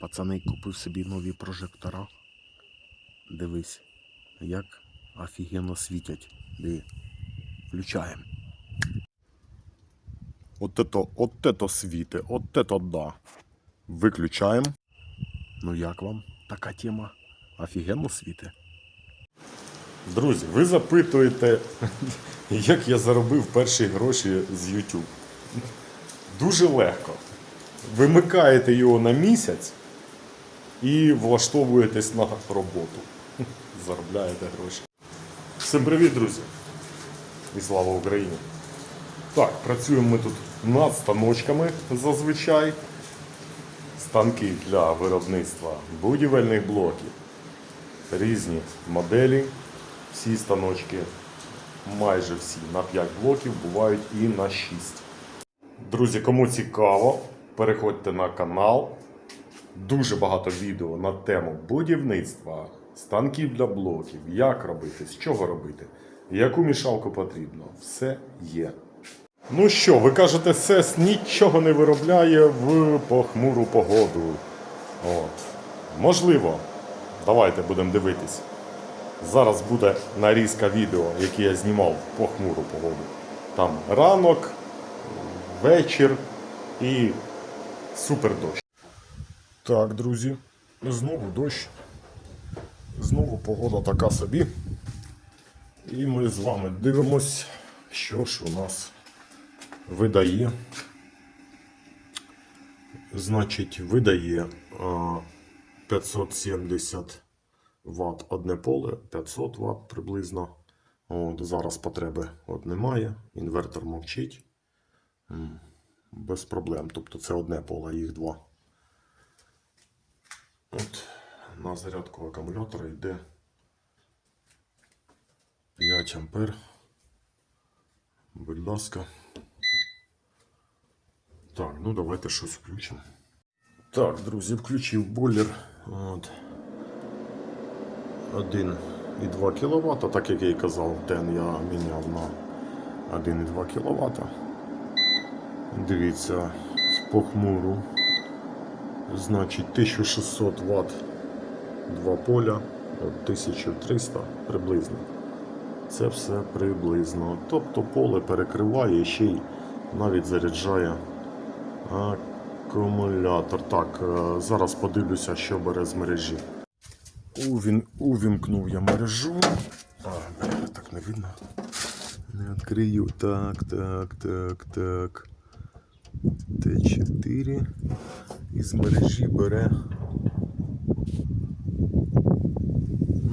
Пацани купив собі нові прожектора. Дивись, як офігенно світять. Диви. Включаємо. От ето, от ето світи, от ето да. Виключаємо. Ну як вам така тема? Офігенно світи. Друзі, ви запитуєте, як я заробив перші гроші з YouTube. Дуже легко. Вимикаєте його на місяць і влаштовуєтесь на роботу. Заробляєте гроші. Всім привіт, друзі! І слава Україні! Так, працюємо ми тут над станочками зазвичай. Станки для виробництва будівельних блоків. Різні моделі. Всі станочки, майже всі на 5 блоків, бувають і на 6. Друзі, кому цікаво, переходьте на канал. Дуже багато відео на тему будівництва, станків для блоків, як робити, з чого робити, яку мішалку потрібно. Все є. Ну що, ви кажете, СЕС нічого не виробляє в похмуру погоду. От. Можливо. Давайте будемо дивитись. Зараз буде нарізка відео, яке я знімав в похмуру погоду. Там ранок, вечір і супер дощ. Так, друзі, знову дощ. Знову погода така собі. І ми з вами дивимось, що ж у нас видає. Значить, видає 570 Вт одне поле, 500 Вт приблизно. От, зараз потреби от немає. Інвертор мовчить. Без проблем. Тобто це одне поле, їх два. От, на зарядку акумулятора йде 5 ампер. Будь ласка. Так, ну давайте щось включимо. Так, друзі, включив бойлер. От. 1,2 кВт, так як я і казав, ден я міняв на 1,2 кВт. Дивіться, в похмуру. Значить 1600 Вт два поля, 1300 приблизно. Це все приблизно. Тобто поле перекриває ще й навіть заряджає акумулятор. Так, е, зараз подивлюся, що бере з мережі. Увін, увімкнув я мережу. А, так не видно. Не відкрию. Так, так, так, так. Т4. Із мережі бере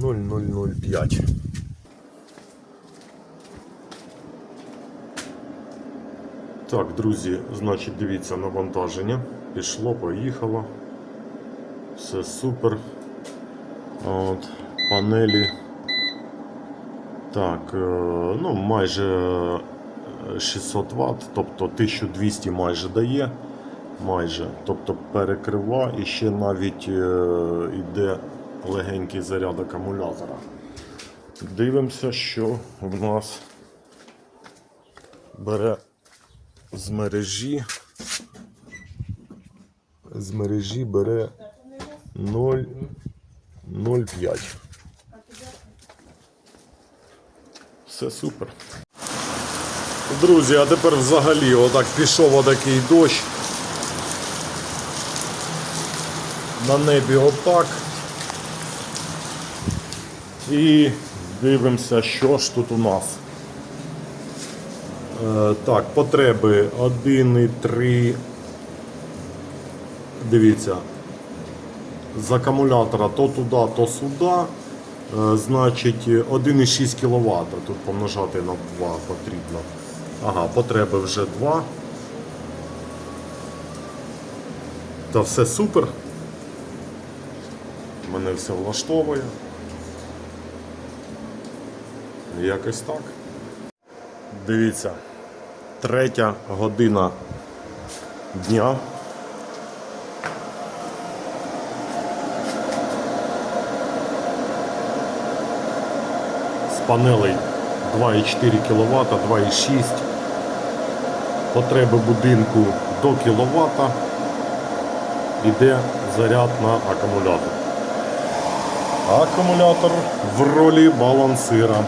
0005. Так, друзі, значить, дивіться навантаження. Пішло, поїхало. Все супер. От, панелі. Так, е, ну майже 600 Вт, тобто 1200 майже дає. Майже. Тобто перекрива і ще навіть е, йде легенький заряд акумулятора. Дивимося, що в нас бере з мережі. З мережі бере 0. 0,5. Все супер. Друзі, а тепер взагалі отак пішов отакий дощ. На небі отак. І дивимося, що ж тут у нас. Е, так, потреби 1,3. Дивіться, з акумулятора то туди, то сюди. Е, Значить 1,6 кВт. Тут помножати на 2 потрібно. Ага, потреби вже 2. Та все супер. Мене все влаштовує. Якось так. Дивіться, третя година дня. з панелей 2,4 кВт, 2,6 потреби будинку до кВт. Іде заряд на акумулятор. Акумулятор в ролі балансира.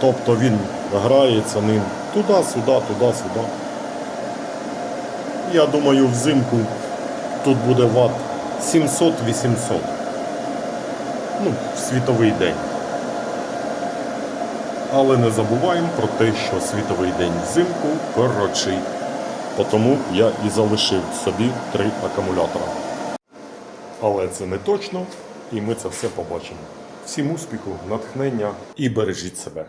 Тобто він грається ним туди-сюди, туди-сюди. Я думаю, взимку тут буде ватт 700-800. Ну, в світовий день. Але не забуваємо про те, що світовий день взимку коротший. Тому я і залишив собі три акумулятора. Але це не точно, і ми це все побачимо. Всім успіху, натхнення і бережіть себе.